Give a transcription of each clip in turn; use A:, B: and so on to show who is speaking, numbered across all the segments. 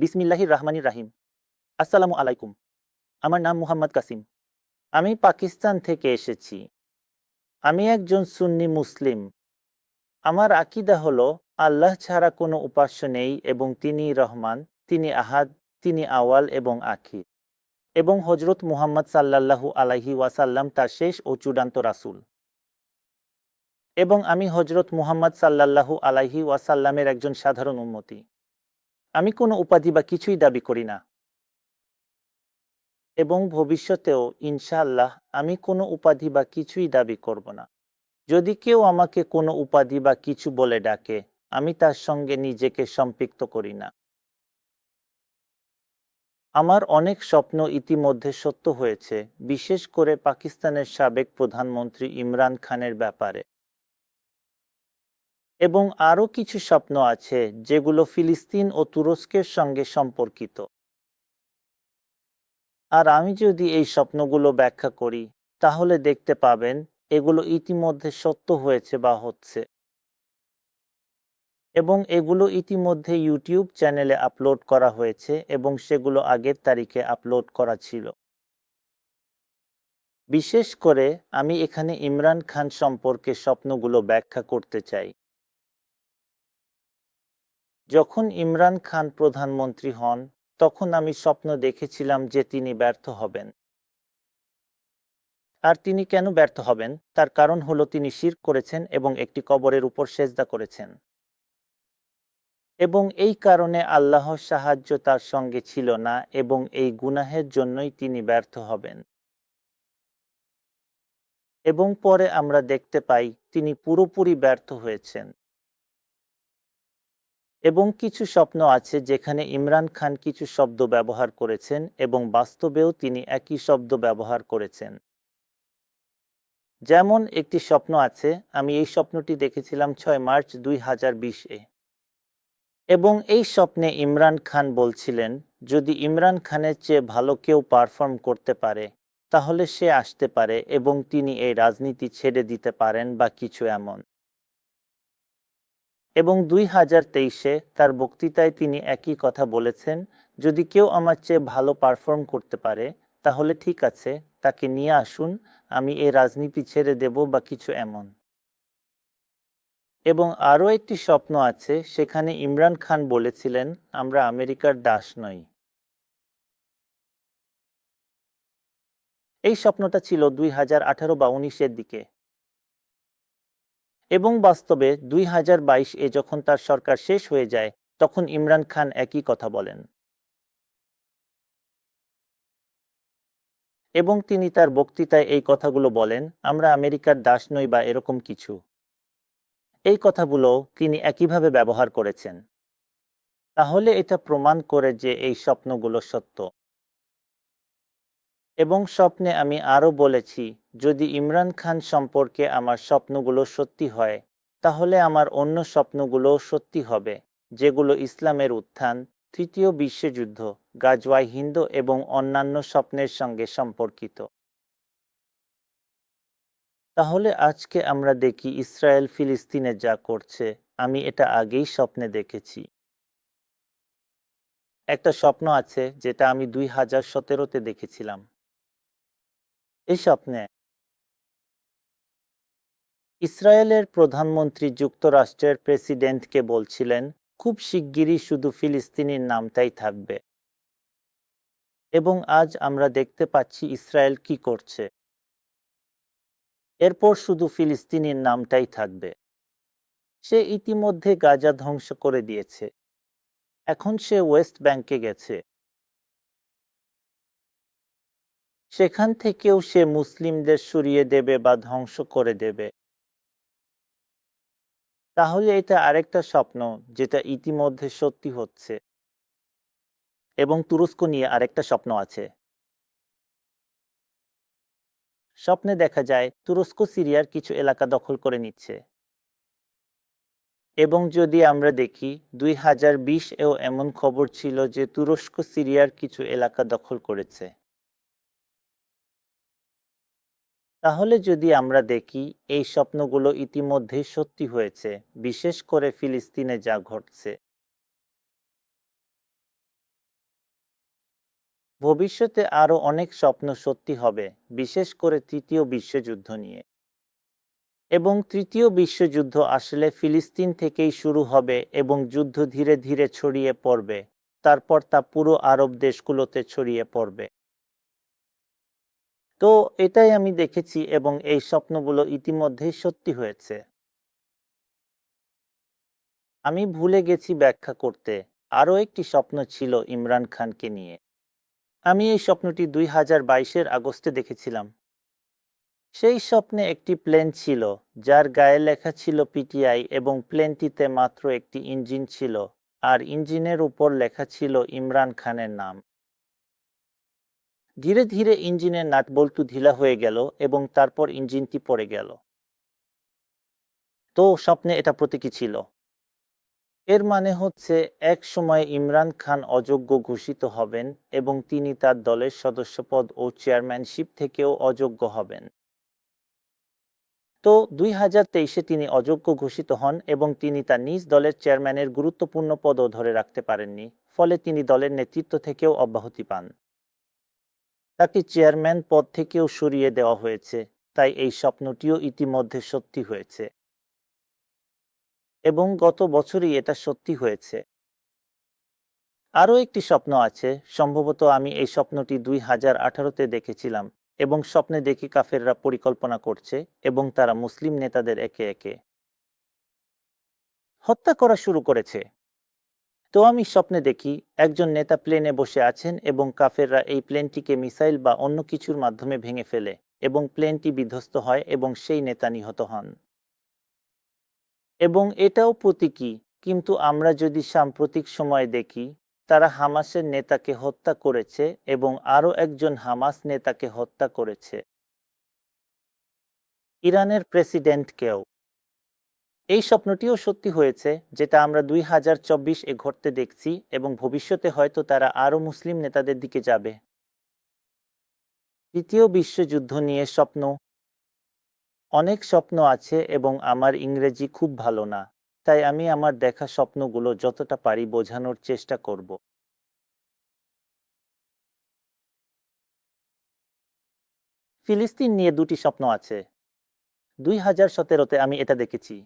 A: বিসমিল্লাহির রহমানির রাহিম। আসসালামু আলাইকুম। আমার নাম মুহাম্মদ কাসিম। আমি পাকিস্তান থেকে এসেছি। আমি একজন সুন্নি মুসলিম। আমার আকিদা হলো, আল্লাহ ছাড়া কোনো উপাস্য নেই এবং তিনি রহমান, তিনি আহাদ, তিনি আওয়াল এবং আখির। এবং হজরত মুহাম্মদ সাল্লাল্লাহু আলাইহি ওয়াসাল্লাম তার শেষ ও চূড়ান্ত রাসূল। এবং আমি হজরত মুহাম্মদ সাল্লাল্লাহু আলাইহি ওয়াসাল্লামের একজন সাধারণ উন্মতি আমি কোনো উপাধি বা কিছুই দাবি করি না। এবং ভবিষ্যতেও, ইনশাআল্লাহ, আমি কোনো উপাধি বা কিছুই দাবি করব না। যদি কেউ আমাকে কোনো উপাধি বা কিছু বলে ডাকে, আমি তার সঙ্গে নিজেকে সম্পৃক্ত করি না। আমার অনেক স্বপ্ন ইতিমধ্যে সত্য হয়েছে, বিশেষ করে পাকিস্তানের সাবেক প্রধানমন্ত্রী ইমরান খানের ব্যাপারে। এবং আরও কিছু স্বপ্ন আছে যেগুলো ফিলিস্তিন ও তুরস্কের সঙ্গে সম্পর্কিত। আর আমি যদি এই স্বপ্নগুলো ব্যাখ্যা করি, তাহলে দেখতে পাবেন এগুলো ইতিমধ্যে সত্য হয়েছে বা হচ্ছে। এবং এগুলো ইতিমধ্যে ইউটিউব চ্যানেলে আপলোড করা হয়েছে এবং সেগুলো আগের তারিখে আপলোড করা ছিল। বিশেষ করে আমি এখানে ইমরান খান সম্পর্কে স্বপ্নগুলো ব্যাখ্যা করতে চাই। যখন ইমরান খান প্রধানমন্ত্রী হন, তখন আমি স্বপ্ন দেখেছিলাম যে তিনি ব্যর্থ হবেন। আর তিনি কেন ব্যর্থ হবেন? তার কারণ হলো তিনি শির করেছেন এবং একটি কবরের উপর সেজদা করেছেন। এবং এই কারণে আল্লাহর সাহায্য তার সঙ্গে ছিল না এবং এই গুনাহের জন্যই তিনি ব্যর্থ হবেন। এবং পরে আমরা দেখতে পাই তিনি পুরোপুরি ব্যর্থ হয়েছেন। এবং কিছু স্বপ্ন আছে যেখানে ইমরান খান কিছু শব্দ ব্যবহার করেছেন এবং বাস্তবেও তিনি একই শব্দ ব্যবহার করেছেন। যেমন একটি স্বপ্ন আছে, আমি এই স্বপ্নটি দেখেছিলাম ছয় মার্চ দুই হাজার বিশে। এবং এই স্বপ্নে ইমরান খান বলছিলেন, যদি ইমরান খানের চেয়ে ভালো কেউ পারফর্ম করতে পারে, তাহলে সে আসতে পারে এবং তিনি এই রাজনীতি ছেড়ে দিতে পারেন বা কিছু এমন। এবং দুই হাজার তেইশে তার বক্তৃতায় তিনি একই কথা বলেছেন, যদি কেউ আমার চেয়ে ভালো পারফর্ম করতে পারে, তাহলে ঠিক আছে, তাকে নিয়ে আসুন, আমি এই রাজনীতি ছেড়ে দেব বা কিছু এমন। এবং আরও একটি স্বপ্ন আছে, সেখানে ইমরান খান বলেছিলেন, আমরা আমেরিকার দাস নই। এই স্বপ্নটা ছিল দুই হাজার আঠারো বা উনিশের দিকে। এবং বাস্তবে দুই হাজার বাইশ এ যখন তার সরকার শেষ হয়ে যায়, তখন ইমরান খান একই কথা বলেন। এবং তিনি তার বক্তৃতায় এই কথাগুলো বলেন, আমরা আমেরিকার দাস নই বা এরকম কিছু। এই কথাগুলো তিনি একইভাবে ব্যবহার করেছেন। তাহলে এটা প্রমাণ করে যে এই স্বপ্নগুলো সত্য। এবং স্বপ্নে আমি আরও বলেছি, যদি ইমরান খান সম্পর্কে আমার স্বপ্নগুলো সত্যি হয়, তাহলে আমার অন্য স্বপ্নগুলোও সত্যি হবে, যেগুলো ইসলামের উত্থান, তৃতীয় বিশ্বযুদ্ধ, গাজওয়াই হিন্দু এবং অন্যান্য স্বপ্নের সঙ্গে সম্পর্কিত। তাহলে আজকে আমরা দেখি ইসরায়েল ফিলিস্তিনে যা করছে, আমি এটা আগেই স্বপ্নে দেখেছি। একটা স্বপ্ন আছে, যেটা আমি দুই হাজার সতেরোতে দেখেছিলাম। এই স্বপ্নে ইসরায়েলের প্রধানমন্ত্রী যুক্তরাষ্ট্রের প্রেসিডেন্টকে বলছিলেন, খুব শিগগিরই শুধু ফিলিস্তিনির নামটাই থাকবে। এবং আজ আমরা দেখতে পাচ্ছি ইসরায়েল কি করছে। এরপর শুধু ফিলিস্তিনির নামটাই থাকবে। সে ইতিমধ্যে গাজা ধ্বংস করে দিয়েছে। এখন সে ওয়েস্ট ব্যাংকে গেছে। সেখান থেকেও সে মুসলিমদের সরিয়ে দেবে বা ধ্বংস করে দেবে। তাহলে এটা আরেকটা স্বপ্ন যেটা ইতিমধ্যে সত্যি হচ্ছে। এবং তুরস্ক নিয়ে আরেকটা স্বপ্ন আছে। স্বপ্নে দেখা যায় তুরস্ক সিরিয়ার কিছু এলাকা দখল করে নিচ্ছে। এবং যদি আমরা দেখি, দুই হাজার বিশ এও এমন খবর ছিল যে তুরস্ক সিরিয়ার কিছু এলাকা দখল করেছে। তাহলে যদি আমরা দেখি, এই স্বপ্নগুলো ইতিমধ্যেই সত্যি হয়েছে, বিশেষ করে ফিলিস্তিনে যা ঘটছে। ভবিষ্যতে আরও অনেক স্বপ্ন সত্যি হবে, বিশেষ করে তৃতীয় বিশ্বযুদ্ধ নিয়ে। এবং তৃতীয় বিশ্বযুদ্ধ আসলে ফিলিস্তিন থেকেই শুরু হবে এবং যুদ্ধ ধীরে ধীরে ছড়িয়ে পড়বে, তারপর তা পুরো আরব দেশগুলোতে ছড়িয়ে পড়বে। তো এটাই আমি দেখেছি এবং এই স্বপ্নগুলো ইতিমধ্যেই সত্যি হয়েছে। আমি ভুলে গেছি ব্যাখ্যা করতে। আরও একটি স্বপ্ন ছিল ইমরান খানকে নিয়ে। আমি এই স্বপ্নটি দুই হাজার বাইশের আগস্টে দেখেছিলাম। সেই স্বপ্নে একটি প্লেন ছিল, যার গায়ে লেখা ছিল পিটিআই এবং প্লেনটিতে মাত্র একটি ইঞ্জিন ছিল, আর ইঞ্জিনের উপর লেখা ছিল ইমরান খানের নাম। ধীরে ধীরে ইঞ্জিনের নাট নাটবল্টু ঢিলা হয়ে গেল এবং তারপর ইঞ্জিনটি পড়ে গেল। তো স্বপ্নে এটা প্রতীকী ছিল। এর মানে হচ্ছে এক সময় ইমরান খান অযোগ্য ঘোষিত হবেন এবং তিনি তার দলের সদস্যপদ ও চেয়ারম্যানশিপ থেকেও অযোগ্য হবেন। তো দুই হাজার তেইশে তিনি অযোগ্য ঘোষিত হন এবং তিনি তার নিজ দলের চেয়ারম্যানের গুরুত্বপূর্ণ পদও ধরে রাখতে পারেননি, ফলে তিনি দলের নেতৃত্ব থেকেও অব্যাহতি পান। তাকে চেয়ারম্যান পদ থেকেও সরিয়ে দেওয়া হয়েছে। তাই এই স্বপ্নটিও ইতিমধ্যে সত্যি হয়েছে। এবং গত বছরই এটা সত্যি হয়েছে। আরও একটি স্বপ্ন আছে। সম্ভবত আমি এই স্বপ্নটি দুই হাজার আঠারোতে দেখেছিলাম এবং স্বপ্নে দেখি কাফেররা পরিকল্পনা করছে এবং তারা মুসলিম নেতাদের একে একে হত্যা করা শুরু করেছে। তো আমি স্বপ্নে দেখি একজন নেতা প্লেনে বসে আছেন এবং কাফেররা এই প্লেনটিকে মিসাইল বা অন্য কিছুর মাধ্যমে ভেঙে ফেলে এবং প্লেনটি বিধ্বস্ত হয় এবং সেই নেতা নিহত হন। এবং এটাও প্রতীকী, কিন্তু আমরা যদি সাম্প্রতিক সময়ে দেখি, তারা হামাসের নেতাকে হত্যা করেছে এবং আরও একজন হামাস নেতাকে হত্যা করেছে। ইরানের প্রেসিডেন্টকেও এই স্বপ্নটিও সত্যি হয়েছে, যেটা আমরা দুই হাজার চব্বিশ এ ঘটতে দেখছি এবং ভবিষ্যতে হয়তো তারা আরও মুসলিম নেতাদের দিকে যাবে। তৃতীয় বিশ্বযুদ্ধ নিয়ে স্বপ্ন। অনেক স্বপ্ন আছে এবং আমার ইংরেজি খুব ভালো না, তাই আমি আমার দেখা স্বপ্নগুলো যতটা পারি বোঝানোর চেষ্টা করব। ফিলিস্তিন নিয়ে দুটি স্বপ্ন আছে। দুই হাজার সতেরোতে আমি এটা দেখেছি।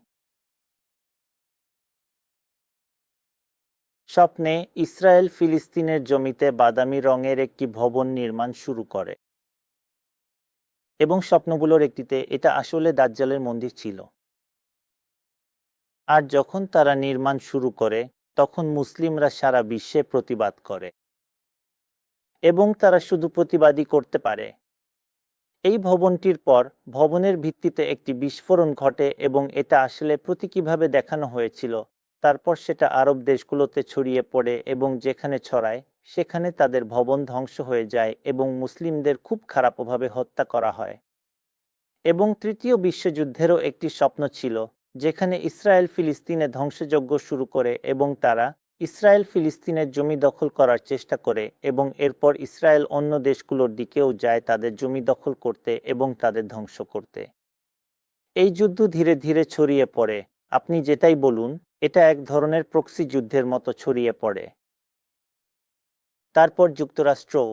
A: স্বপ্নে ইসরায়েল ফিলিস্তিনের জমিতে বাদামি রঙের একটি ভবন নির্মাণ শুরু করে। এবং স্বপ্নগুলোর একটিতে এটা আসলে দাজ্জালের মন্দির ছিল। আর যখন তারা নির্মাণ শুরু করে, তখন মুসলিমরা সারা বিশ্বে প্রতিবাদ করে। এবং তারা শুধু প্রতিবাদই করতে পারে। এই ভবনটির পর ভবনের ভিত্তিতে একটি বিস্ফোরণ ঘটে এবং এটা আসলে প্রতীকীভাবে দেখানো হয়েছিল তারপর সেটা আরব দেশগুলোতে ছড়িয়ে পড়ে এবং যেখানে ছড়ায়, সেখানে তাদের ভবন ধ্বংস হয়ে যায় এবং মুসলিমদের খুব খারাপভাবে হত্যা করা হয়। এবং তৃতীয় বিশ্বযুদ্ধেরও একটি স্বপ্ন ছিল, যেখানে ইসরায়েল ফিলিস্তিনে ধ্বংসযজ্ঞ শুরু করে এবং তারা ইসরায়েল ফিলিস্তিনের জমি দখল করার চেষ্টা করে এবং এরপর ইসরায়েল অন্য দেশগুলোর দিকেও যায় তাদের জমি দখল করতে এবং তাদের ধ্বংস করতে। এই যুদ্ধ ধীরে ধীরে ছড়িয়ে পড়ে। আপনি যেটাই বলুন এটা এক ধরনের প্রক্সি যুদ্ধের মতো ছড়িয়ে পড়ে। তারপর যুক্তরাষ্ট্রও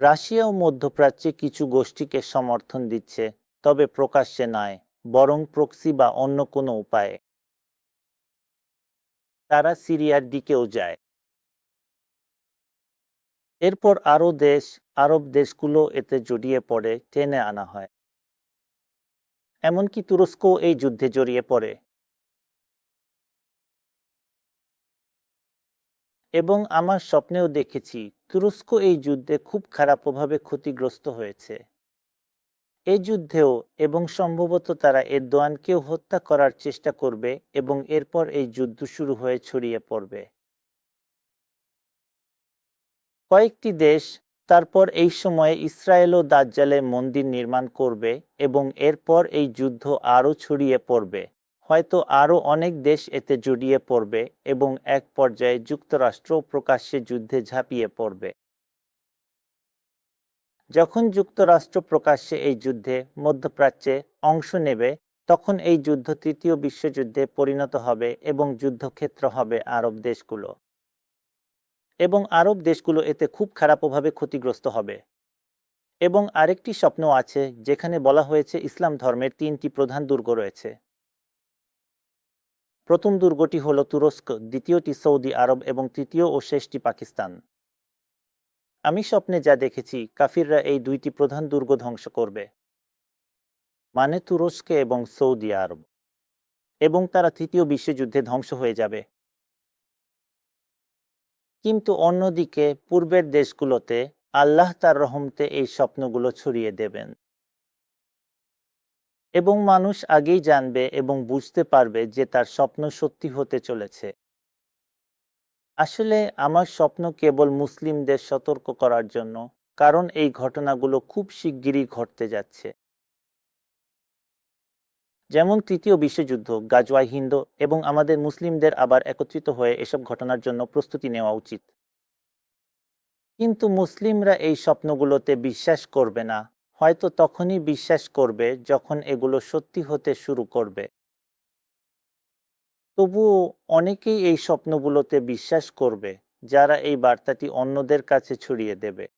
A: রাশিয়া ও মধ্যপ্রাচ্যে কিছু গোষ্ঠীকে সমর্থন দিচ্ছে, তবে প্রকাশ্যে নয়, বরং প্রক্সি বা অন্য কোনো উপায়ে। তারা সিরিয়ার দিকেও যায়। এরপর আরও দেশ, আরব দেশগুলো এতে জড়িয়ে পড়ে, টেনে আনা হয়। এমনকি তুরস্কও এই যুদ্ধে জড়িয়ে পড়ে। এবং আমার স্বপ্নেও দেখেছি, তুরস্ক এই যুদ্ধে খুব খারাপভাবে ক্ষতিগ্রস্ত হয়েছে। এই যুদ্ধেও এবং সম্ভবত তারা এরদোয়ানকেও হত্যা করার চেষ্টা করবে এবং এরপর এই যুদ্ধ শুরু হয়ে ছড়িয়ে পড়বে। কয়েকটি দেশ তারপর এই সময়ে ইসরায়েল ও দাজ্জালে মন্দির নির্মাণ করবে এবং এরপর এই যুদ্ধ আরও ছড়িয়ে পড়বে। হয়তো আরও অনেক দেশ এতে জড়িয়ে পড়বে এবং এক পর্যায়ে যুক্তরাষ্ট্র প্রকাশ্যে যুদ্ধে ঝাঁপিয়ে পড়বে। যখন যুক্তরাষ্ট্র প্রকাশ্যে এই যুদ্ধে মধ্যপ্রাচ্যে অংশ নেবে, তখন এই যুদ্ধ তৃতীয় বিশ্বযুদ্ধে পরিণত হবে এবং যুদ্ধক্ষেত্র হবে আরব দেশগুলো। এবং আরব দেশগুলো এতে খুব খারাপ প্রভাবে ক্ষতিগ্রস্ত হবে। এবং আরেকটি স্বপ্ন আছে, যেখানে বলা হয়েছে ইসলাম ধর্মের তিনটি প্রধান দুর্গ রয়েছে। প্রথম দুর্গটি হল তুরস্ক, দ্বিতীয়টি সৌদি আরব এবং তৃতীয় ও শেষটি পাকিস্তান। আমি স্বপ্নে যা দেখেছি, কাফিররা এই দুইটি প্রধান দুর্গ ধ্বংস করবে। মানে তুরস্কে এবং সৌদি আরব। এবং তারা তৃতীয় বিশ্বযুদ্ধে ধ্বংস হয়ে যাবে। কিন্তু অন্যদিকে, পূর্বের দেশগুলোতে আল্লাহ তার রহমতে এই স্বপ্নগুলো ছড়িয়ে দেবেন। এবং মানুষ আগেই জানবে এবং বুঝতে পারবে যে তার স্বপ্ন সত্যি হতে চলেছে। আসলে আমার স্বপ্ন কেবল মুসলিমদের সতর্ক করার জন্য, কারণ এই ঘটনাগুলো খুব শিগগিরই ঘটতে যাচ্ছে। যেমন তৃতীয় বিশ্বযুদ্ধ, গাজওয়াই হিন্দ এবং আমাদের মুসলিমদের আবার একত্রিত হয়ে এসব ঘটনার জন্য প্রস্তুতি নেওয়া উচিত। কিন্তু মুসলিমরা এই স্বপ্নগুলোতে বিশ্বাস করবে না। হয়তো তখনই বিশ্বাস করবে যখন এগুলো সত্যি হতে শুরু করবে। তবুও অনেকেই এই স্বপ্নগুলোতে বিশ্বাস করবে, যারা এই বার্তাটি অন্যদের কাছে ছড়িয়ে দেবে।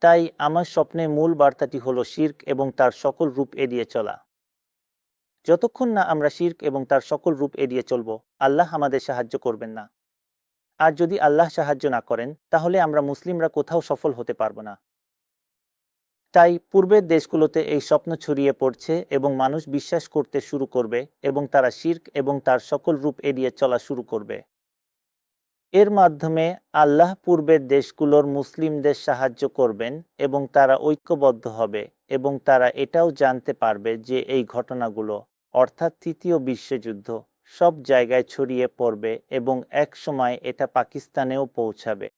A: তাই আমার স্বপ্নে মূল বার্তাটি হলো শির্ক এবং তার সকল রূপ এড়িয়ে চলা। যতক্ষণ না আমরা শির্ক এবং তার সকল রূপ এড়িয়ে চলব, আল্লাহ আমাদের সাহায্য করবেন না। আর যদি আল্লাহ সাহায্য না করেন, তাহলে আমরা মুসলিমরা কোথাও সফল হতে পারব না। তাই পূর্বের দেশগুলোতে এই স্বপ্ন ছড়িয়ে পড়ছে এবং মানুষ বিশ্বাস করতে শুরু করবে এবং তারা শির্ক এবং তার সকল রূপ এড়িয়ে চলা শুরু করবে। এর মাধ্যমে আল্লাহ পূর্বের দেশগুলোর মুসলিমদের সাহায্য করবেন এবং তারা ঐক্যবদ্ধ হবে এবং তারা এটাও জানতে পারবে যে এই ঘটনাগুলো, অর্থাৎ তৃতীয় বিশ্বযুদ্ধ, সব জায়গায় ছড়িয়ে পড়বে এবং এক সময় এটা পাকিস্তানেও পৌঁছাবে।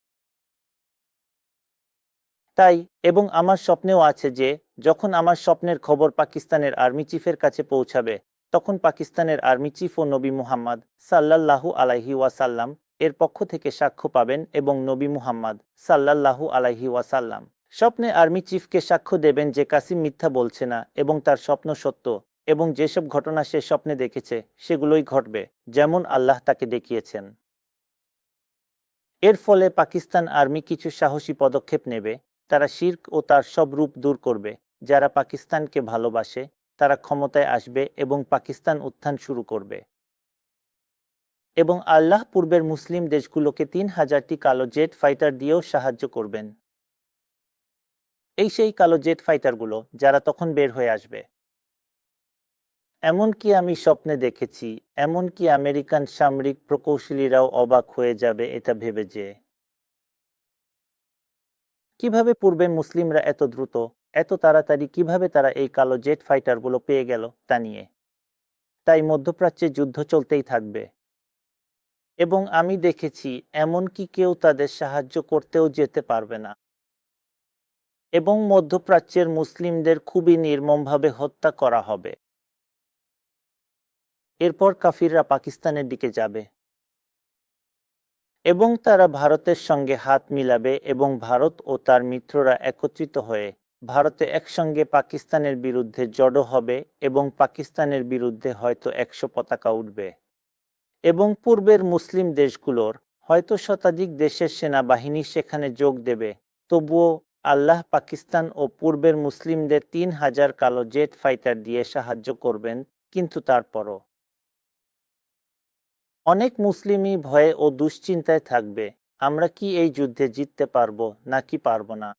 A: তাই, এবং আমার স্বপ্নেও আছে যে, যখন আমার স্বপ্নের খবর পাকিস্তানের আর্মি চিফের কাছে পৌঁছাবে, তখন পাকিস্তানের আর্মি চিফ ও নবী মুহাম্মদ সাল্লাল্লাহু আলাইহি ওয়াসাল্লাম এর পক্ষ থেকে সাক্ষ্য পাবেন এবং নবী মুহাম্মদ সাল্লাল্লাহু আলাইহি ওয়াসাল্লাম। স্বপ্নে আর্মি চিফকে সাক্ষ্য দেবেন যে কাসিম মিথ্যা বলছে না এবং তার স্বপ্ন সত্য, এবং যেসব ঘটনা সে স্বপ্নে দেখেছে, সেগুলোই ঘটবে, যেমন আল্লাহ তাকে দেখিয়েছেন। এর ফলে পাকিস্তান আর্মি কিছু সাহসী পদক্ষেপ নেবে তারা শির্ক ও তার সব রূপ দূর করবে। যারা পাকিস্তানকে ভালোবাসে, তারা ক্ষমতায় আসবে এবং পাকিস্তান উত্থান শুরু করবে। এবং আল্লাহ পূর্বের মুসলিম দেশগুলোকে তিন হাজারটি কালো জেট ফাইটার দিয়েও সাহায্য করবেন। এই সেই কালো জেট ফাইটারগুলো, যারা তখন বের হয়ে আসবে। এমনকি আমি স্বপ্নে দেখেছি, এমনকি আমেরিকান সামরিক প্রকৌশলীরাও অবাক হয়ে যাবে এটা ভেবে যে কীভাবে পূর্বে মুসলিমরা এত দ্রুত, এত তাড়াতাড়ি কীভাবে তারা এই কালো জেট ফাইটারগুলো পেয়ে গেল তা নিয়ে? তাই মধ্যপ্রাচ্যে যুদ্ধ চলতেই থাকবে। এবং আমি দেখেছি এমনকি কেউ তাদের সাহায্য করতেও যেতে পারবে না। এবং মধ্যপ্রাচ্যের মুসলিমদের খুবই নির্মমভাবে হত্যা করা হবে। এরপর কাফিররা পাকিস্তানের দিকে যাবে। এবং তারা ভারতের সঙ্গে হাত মিলাবে এবং ভারত ও তার মিত্ররা একত্রিত হয়ে ভারতে একসঙ্গে পাকিস্তানের বিরুদ্ধে জড়ো হবে এবং পাকিস্তানের বিরুদ্ধে হয়তো একশো পতাকা উঠবে। এবং পূর্বের মুসলিম দেশগুলোর হয়তো শতাধিক দেশের সেনাবাহিনী সেখানে যোগ দেবে। তবুও আল্লাহ পাকিস্তান ও পূর্বের মুসলিমদের তিন হাজার কালো জেট ফাইটার দিয়ে সাহায্য করবেন, কিন্তু তারপরও অনেক মুসলিমই ভয়ে ও দুশ্চিন্তায় থাকবে। আমরা কি এই যুদ্ধে জিততে পারব, নাকি পারব না?